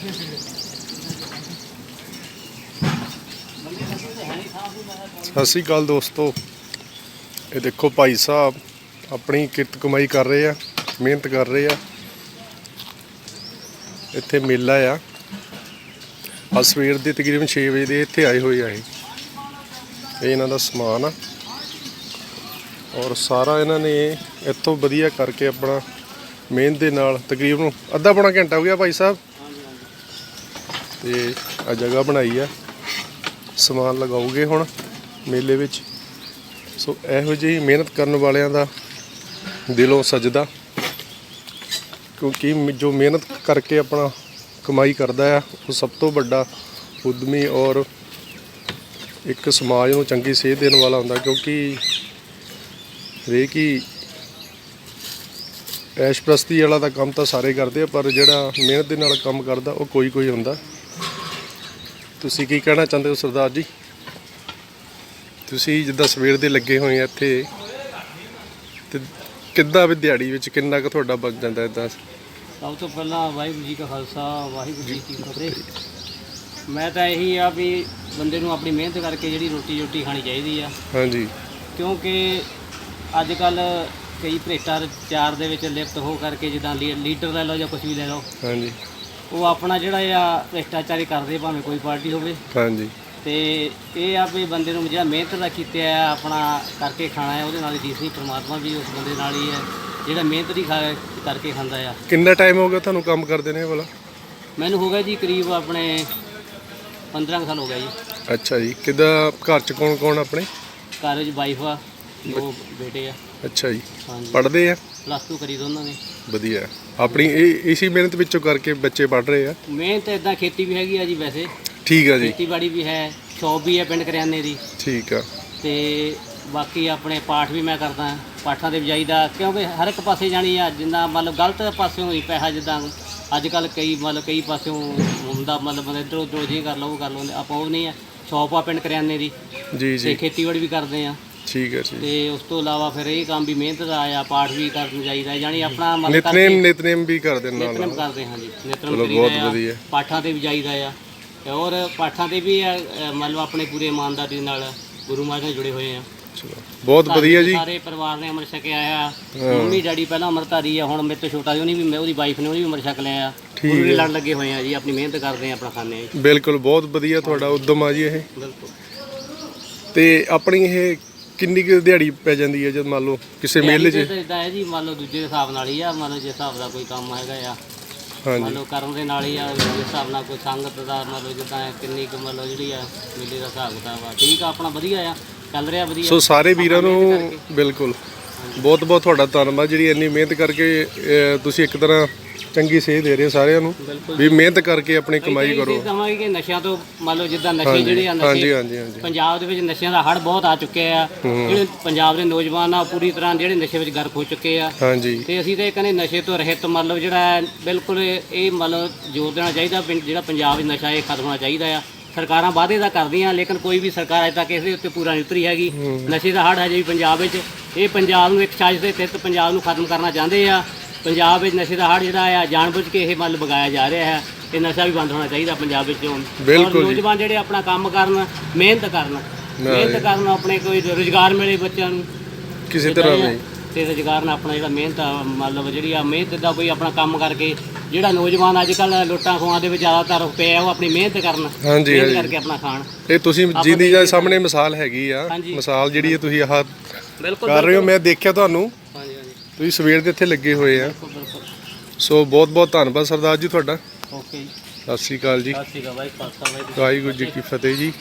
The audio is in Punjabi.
ਸਤਿ ਸ਼੍ਰੀ ਅਕਾਲ ਦੋਸਤੋ। ਇਹ ਦੇਖੋ ਭਾਈ ਸਾਹਿਬ, ਆਪਣੀ ਕਿਰਤ ਕਮਾਈ ਕਰ ਰਹੇ ਆ, ਮਿਹਨਤ ਕਰ ਰਹੇ ਆ। ਇੱਥੇ ਮੇਲਾ ਆ। ਅੱਜ ਸਵੇਰ ਦੇ ਤਕਰੀਬਨ 6 ਵਜੇ ਦੇ ਇੱਥੇ ਆਏ ਹੋਏ ਆ ਇਹ। ਇਹ ਇਹਨਾਂ ਦਾ ਸਮਾਨ ਆ। ਔਰ ਸਾਰਾ ਇਹਨਾਂ ਨੇ ਇੱਥੋਂ ਵਧੀਆ ਕਰਕੇ ਆਪਣਾ ਮਿਹਨਤ ਦੇ ਨਾਲ ਤਕਰੀਬਨ ਅੱਧਾ ਪੌਣਾ ਘੰਟਾ ਹੋ ਗਿਆ ਭਾਈ ਸਾਹਿਬ। ਤੇ ਆ ਜਗ੍ਹਾ ਬਣਾਈ ਆ। ਸਮਾਨ ਲਗਾਉਗੇ ਹੁਣ ਮੇਲੇ ਵਿੱਚ। ਸੋ ਇਹੋ ਜਿਹੀ ਮਿਹਨਤ ਕਰਨ ਵਾਲਿਆਂ ਦਾ ਦਿਲੋਂ ਸਜਦਾ। ਕਿਉਂਕਿ ਜੋ ਮਿਹਨਤ ਕਰਕੇ ਆਪਣਾ ਕਮਾਈ ਕਰਦਾ ਆ, ਉਹ ਸਭ ਤੋਂ ਵੱਡਾ ਉਦਮੀ ਔਰ ਇੱਕ ਸਮਾਜ ਨੂੰ ਚੰਗੀ ਸੇਧ ਦੇਣ ਵਾਲਾ ਹੁੰਦਾ, ਕਿਉਂਕਿ ਹਰੇਕ ਹੀ ਐਸ਼ਪ੍ਰਸਤੀ ਵਾਲਾ ਦਾ ਕੰਮ ਤਾਂ ਸਾਰੇ ਕਰਦੇ ਆ, ਪਰ ਜਿਹੜਾ ਮਿਹਨਤ ਦੇ ਨਾਲ ਕੰਮ ਕਰਦਾ, ਉਹ ਕੋਈ ਕੋਈ ਹੁੰਦਾ। ਤੁਸੀਂ ਕੀ ਕਹਿਣਾ ਚਾਹੁੰਦੇ ਹੋ ਸਰਦਾਰ ਜੀ? ਤੁਸੀਂ ਜਿੱਦਾਂ ਸਵੇਰ ਦੇ ਲੱਗੇ ਹੋਏ ਆ ਇੱਥੇ ਤੇ ਕਿੱਦਾਂ ਵੀ ਦਿਹਾੜੀ ਵਿੱਚ ਕਿੰਨਾ ਕੁ ਤੁਹਾਡਾ ਬਚ ਜਾਂਦਾ ਇਦਾਂ? ਸਭ ਤੋਂ ਪਹਿਲਾਂ ਵਾਹਿਗੁਰੂ ਜੀ ਕਾ ਖਾਲਸਾ ਵਾਹਿਗੁਰੂ ਜੀ ਕੀ ਫਤਿਹ। ਮੈਂ ਤਾਂ ਇਹੀ ਆ ਵੀ ਬੰਦੇ ਨੂੰ ਆਪਣੀ ਮਿਹਨਤ ਕਰਕੇ ਜਿਹੜੀ ਰੋਟੀ ਰੋਟੀ ਖਾਣੀ ਚਾਹੀਦੀ ਆ। ਹਾਂਜੀ। ਕਿਉਂਕਿ ਅੱਜ ਕੱਲ ਕਈ ਭ੍ਰਿਸ਼ਟਾਚਾਰ ਦੇ ਵਿੱਚ ਲਿਪਤ ਹੋ ਕਰਕੇ ਜਿੱਦਾਂ ਲੀਡਰ ਲੈ ਲਓ ਜਾਂ ਕੁਝ ਵੀ ਲੈ ਲਓ। ਹਾਂਜੀ। ਉਹ ਆਪਣਾ ਜਿਹੜਾ ਆ ਭ੍ਰਿਸ਼ਟਾਚਾਰੀ ਕਰਦੇ ਭਾਵੇਂ ਕੋਈ ਪਾਰਟੀ ਹੋਵੇ। ਹਾਂਜੀ। ਤੇ ਇਹ ਆ ਵੀ ਬੰਦੇ ਨੂੰ ਜਿਹੜਾ ਮਿਹਨਤ ਦਾ ਕੀਤਾ ਆ ਆਪਣਾ ਕਰਕੇ ਖਾਣਾ ਹੈ ਉਹਦੇ ਨਾਲ ਹੀ ਨਹੀਂ ਪ੍ਰਮਾਤਮਾ ਵੀ ਉਸ ਬੰਦੇ ਨਾਲ ਹੀ ਹੈ ਜਿਹੜਾ ਮਿਹਨਤ ਦੀ ਖਾ ਕਰਕੇ ਖਾਂਦਾ ਆ। ਕਿੰਨਾ ਟਾਈਮ ਹੋ ਗਿਆ ਤੁਹਾਨੂੰ ਕੰਮ ਕਰਦੇ ਨੇ ਇਹ ਵਾਲਾ? ਮੈਨੂੰ ਹੋ ਗਿਆ ਜੀ ਕਰੀਬ ਆਪਣੇ 15 ਕੁ ਸਾਲ ਹੋ ਗਿਆ ਜੀ। ਅੱਛਾ ਜੀ ਕਿੱਦਾਂ ਘਰ ਚ ਕੌਣ ਕੌਣ ਆਪਣੇ? ਘਰ ਵਿੱਚ ਵਾਈਫ ਆ ਦੋ ਬੇਟੇ ਆ। ਅੱਛਾ ਜੀ ਹਾਂਜੀ। ਪੜ੍ਹਦੇ ਆ? ਪਲੱਸ 2 ਕਰੀ ਦੋਨਾਂ ਨੇ। ਵਧੀਆ। ਆਪਣੀ ਇਹ ਇਸੀ ਮਿਹਨਤ ਵਿੱਚੋਂ ਕਰਕੇ ਬੱਚੇ ਪੜ੍ਹ ਰਹੇ ਆ। ਮਿਹਨਤ ਇਦਾਂ ਖੇਤੀ ਵੀ ਹੈਗੀ ਆ ਜੀ ਵੈਸੇ। ਠੀਕ ਆ ਜੀ। ਖੇਤੀਬਾੜੀ ਵੀ ਹੈ ਸ਼ੌਪ ਵੀ ਹੈ ਪਿੰਡ ਕਰਿਆਨੇ ਦੀ। ਠੀਕ ਆ। ਤੇ ਬਾਕੀ ਆਪਣੇ ਪਾਠ ਵੀ ਮੈਂ ਕਰਦਾ ਪਾਠਾਂ ਦੇ ਵਜਾਈ ਦਾ ਕਿਉਂਕਿ ਹਰ ਇੱਕ ਪਾਸੇ ਜਾਣੀ ਆ ਜਿੰਨਾ ਮਤਲਬ ਗਲਤ ਪਾਸਿਓਂ ਹੀ ਪੈਸਾ ਜਿੱਦਾਂ ਅੱਜ ਕੱਲ ਕਈ ਮਤਲਬ ਕਈ ਪਾਸਿਓਂ ਹੁੰਦਾ ਮਤਲਬ ਬੰਦੇ ਇੱਧਰੋਂ ਉੱਧਰੋਂ ਜੀ ਕਰ ਲਓ ਉਹ ਕਰ ਲਓ ਆਪਾਂ ਉਹ ਨਹੀਂ ਆ ਸ਼ੌਪ ਆ ਪਿੰਡ ਕਰਿਆਨੇ ਦੀ। ਜੀ ਤੇ ਜੀ ਖੇਤੀਬਾੜੀ ਵੀ ਕਰਦੇ ਆ। ਠੀਕ ਹੈ ਜੀ। ਤੇ ਉਸ ਤੋਂ ਇਲਾਵਾ ਫਿਰ ਇਹ ਕੰਮ ਵੀ ਮਿਹਨਤ ਦਾ ਆ ਪਾਠ ਵੀ ਕਰਨ ਜਾਈਦਾ ਯਾਨੀ ਆਪਣਾ ਮਤਲਬ ਨਿਤਨੇਮ ਨਿਤਨੇਮ ਵੀ ਕਰਦੇ ਨਾਲ ਨਿਤਨੇਮ ਕਰਦੇ ਹਾਂ ਜੀ ਨਿਤਨੇਮ ਚਲੋ, ਬਹੁਤ ਵਧੀਆ। ਪਾਠਾਂ ਤੇ ਵੀ ਜਾਈਦਾ ਆ। ਤੇ ਔਰ ਪਾਠਾਂ ਤੇ ਵੀ ਮਤਲਬ ਆਪਣੇ ਪੂਰੇ ਇਮਾਨਦਾਰੀ ਨਾਲ ਗੁਰੂ ਮਹਾਰਾਜ ਨਾਲ ਜੁੜੇ ਹੋਏ ਆ। ਚਲੋ ਬਹੁਤ ਵਧੀਆ ਜੀ। ਸਾਰੇ ਪਰਿਵਾਰ ਨੇ ਅੰਮ੍ਰਿਤ ਛਕਿਆ ਆ। ਮੰਮੀ ਡੈਡੀ ਪਹਿਲਾਂ ਅੰਮ੍ਰਿਤਧਾਰੀ ਆ ਹੁਣ ਮੇਰੇ ਤੋਂ ਛੋਟਾ ਸੀ ਉਹਨੇ ਵੀ ਉਹਦੀ ਵਾਈਫ ਨੇ ਉਹਨੇ ਵੀ ਅੰਮ੍ਰਿਤ ਛਕ ਲਿਆ ਆ। ਗੁਰੂ ਦੇ ਲੜ ਲੱਗੇ ਹੋਏ ਆ ਜੀ ਆਪਣੀ ਮਿਹਨਤ ਕਰਦੇ ਆ ਆਪਣਾ ਜੀ ਬਿਲਕੁਲ ਬਹੁਤ ਵਧੀਆ ਤੁਹਾਡਾ ਉਦਮ ਆ ਜੀ ਇਹ। ਬਿਲਕੁਲ। ਤੇ ਆਪਣੀ ਇਹ ਕਿੰਨੀ ਕੁ ਦਿਹਾੜੀ ਪੈ ਜਾਂਦੀ ਹੈ ਜਦ ਮੰਨ ਲਓ ਕਿਸੇ ਮੇਲੇ 'ਚ? ਇਦਾਂ ਹੈ ਜੀ ਮੰਨ ਲਓ ਦੂਜੇ ਦੇ ਹਿਸਾਬ ਨਾਲ ਹੀ ਆ ਮੰਨ ਲਓ ਜੇ ਹਿਸਾਬ ਦਾ ਕੋਈ ਕੰਮ ਹੈਗਾ ਆ। ਮੰਨ ਹਾਂਜੀ ਲਓ ਕਰਨ ਦੇ ਨਾਲ ਹੀ ਆ ਜਿਸ ਹਿਸਾਬ ਨਾਲ ਕੋਈ ਸੰਗਤ ਦਾ ਮੰਨ ਲਓ ਜਿੱਦਾਂ ਕਿੰਨੀ ਕੁ ਮੰਨ ਲਓ ਜਿਹੜੀ ਆ ਮੇਲੇ ਦਾ ਹਿਸਾਬ ਕਿਤਾਬ ਆ। ਠੀਕ ਆ ਆਪਣਾ ਵਧੀਆ ਆ ਚੱਲ ਰਿਹਾ ਵਧੀਆ। ਸੋ ਸਾਰੇ ਵੀਰਾਂ ਨੂੰ ਬਿਲਕੁਲ। ਬਹੁਤ ਬਹੁਤ ਤੁਹਾਡਾ ਧੰਨਵਾਦ ਜਿਹੜੀ ਇੰਨੀ ਮਿਹਨਤ ਕਰਕੇ ਅਹ, ਤੁਸੀਂ ਇੱਕ ਤਰ੍ਹਾਂ ਚੰਗੀ ਸੇਧ ਦੇ ਰਹੇ ਸਾਰਿਆਂ ਨੂੰ। ਵੀ ਮਿਹਨਤ ਕਰਕੇ ਆਪਣੀ ਕਮਾਈ ਕਰੋ। ਕਮਾਈ ਕਿ ਨਸ਼ਿਆਂ ਤੋਂ ਮੰਨ ਲਓ ਜਿੱਦਾਂ ਨਸ਼ੇ ਜਿਹੜੇ ਆ ਹਾਂਜੀ ਨਸ਼ੇ ਹਾਂਜੀ ਹਾਂਜੀ ਪੰਜਾਬ ਦੇ ਵਿੱਚ ਨਸ਼ਿਆਂ ਦਾ ਹੜ ਬਹੁਤ ਆ ਚੁੱਕਿਆ ਆ। ਜਿਹੜੇ ਪੰਜਾਬ ਦੇ ਨੌਜਵਾਨ ਆ ਪੂਰੀ ਤਰ੍ਹਾਂ ਜਿਹੜੇ ਨਸ਼ੇ ਵਿੱਚ ਗਰਕ ਹੋ ਚੁੱਕੇ ਆ। ਹਾਂਜੀ। ਤੇ ਅਸੀਂ ਤਾਂ ਇਹ ਕਹਿੰਦੇ ਨਸ਼ੇ ਤੋਂ ਰਹਿਤ ਮਤਲਬ ਜਿਹੜਾ ਹੈ, ਬਿਲਕੁਲ ਇਹ ਮਤਲਬ ਜ਼ੋਰ ਦੇਣਾ ਚਾਹੀਦਾ ਪਿੰ- ਜਿਹੜਾ ਪੰਜਾਬ ਵਿੱਚ ਨਸ਼ਾ ਇਹ ਖਤਮ ਹੋਣਾ ਚਾਹੀਦਾ ਆ। ਸਰਕਾਰਾਂ ਵਾਅਦੇ ਤਾਂ ਕਰਦੀਆਂ ਲੇਕਿਨ ਕੋਈ ਵੀ ਸਰਕਾਰ ਅਜੇ ਤੱਕ ਇਸ ਦੇ ਉੱਤੇ ਪੂਰਾ ਨਹੀਂ ਉਤਰੀ ਹੈਗੀ। ਨਸ਼ੇ ਦਾ ਹੜ ਹਜੇ ਵੀ ਪੰਜਾਬ ਵਿੱਚ ਇਹ ਪੰਜਾਬ ਨੂੰ ਇੱਕ ਸਾਜ਼ਿਸ਼ ਦੇ ਤਹਿਤ ਪੰਜਾਬ ਨੂੰ ਖਤਮ ਕਰਨਾ ਚਾਹੁੰਦੇ ਆ। ਪੰਜਾਬ ਵਿੱਚ ਨਸ਼ੇ ਦਾ ਹੜ ਜਿਹੜਾ ਆ ਜਾਣਬੁੱਝ ਕੇ ਇਹ ਮਤਲਬ ਬਗਾਇਆ ਜਾ ਰਿਹਾ ਹੈ ਇਹ ਨਸ਼ਾ ਵੀ ਬੰਦ ਹੋਣਾ ਚਾਹੀਦਾ ਪੰਜਾਬ ਵਿੱਚੋਂ ਬਿਲਕੁਲ ਔਰ ਜੀ। ਨੌਜਵਾਨ ਜਿਹੜੇ ਆਪਣਾ ਕੰਮ ਕਰਨ ਮਿਹਨਤ ਕਰਨ ਮਿਹਨਤ ਕਰਨ ਆਪਣੇ ਕੋਈ ਰੋਜ਼ਗਾਰ ਮਿਲੇ ਬੱਚਿਆਂ ਨੂੰ। ਕਿਸੇ ਤਰ੍ਹਾਂ ਨਹੀਂ। ਤੇ ਰੁਜ਼ਗਾਰ ਨਾਲ ਆਪਣਾ ਜਿਹੜਾ ਮਿਹਨਤ ਮਤਲਬ ਜਿਹੜੀ ਆ ਮਿਹਨਤ ਦਾ ਕੋਈ ਆਪਣਾ ਕੰਮ ਕਰਕੇ ਜਿਹੜਾ ਨੌਜਵਾਨ ਅੱਜ ਕੱਲ ਲੁੱਟਾਂ ਖੋਹਾਂ ਦੇ ਵਿੱਚ ਜ਼ਿਆਦਾਤਰ ਪਏ ਆ ਉਹ ਆਪਣੀ ਮਿਹਨਤ ਕਰਨ ਹਾਂਜੀ ਮਿਹਨਤ ਕਰਕੇ ਆਪਣਾ ਖਾਣ। ਇਹ ਤੁਸੀਂ ਜਿਹਦੀ ਜਾਂ ਸਾਹਮਣੇ ਮਿਸਾਲ ਹੈਗੀ ਆ। ਮਿਸਾਲ ਜਿਹੜੀ ਤੁਸੀਂ ਆਹ ਬਿਲਕੁਲ ਕਰ ਰਹੇ ਹੋ ਮੈਂ ਦੇਖਿਆ ਤੁਹਾਨੂੰ। ਤੁਸੀਂ ਸਵੇਰ ਦੇ ਇੱਥੇ ਲੱਗੇ ਹੋਏ ਆ। ਸੋ ਬਹੁਤ ਬਹੁਤ ਧੰਨਵਾਦ ਸਰਦਾਰ ਜੀ ਤੁਹਾਡਾ। ਓਕੇ ਜੀ। ਸਤਿ ਸ੍ਰੀ ਅਕਾਲ ਜੀ। ਸਤਿ ਸ਼੍ਰੀ ਅਕਾਲ ਖਾਲਸਾ ਬਾਈ ਵਾਹਿਗੁਰੂ ਜੀ ਕੀ ਫਤਿਹ ਜੀ।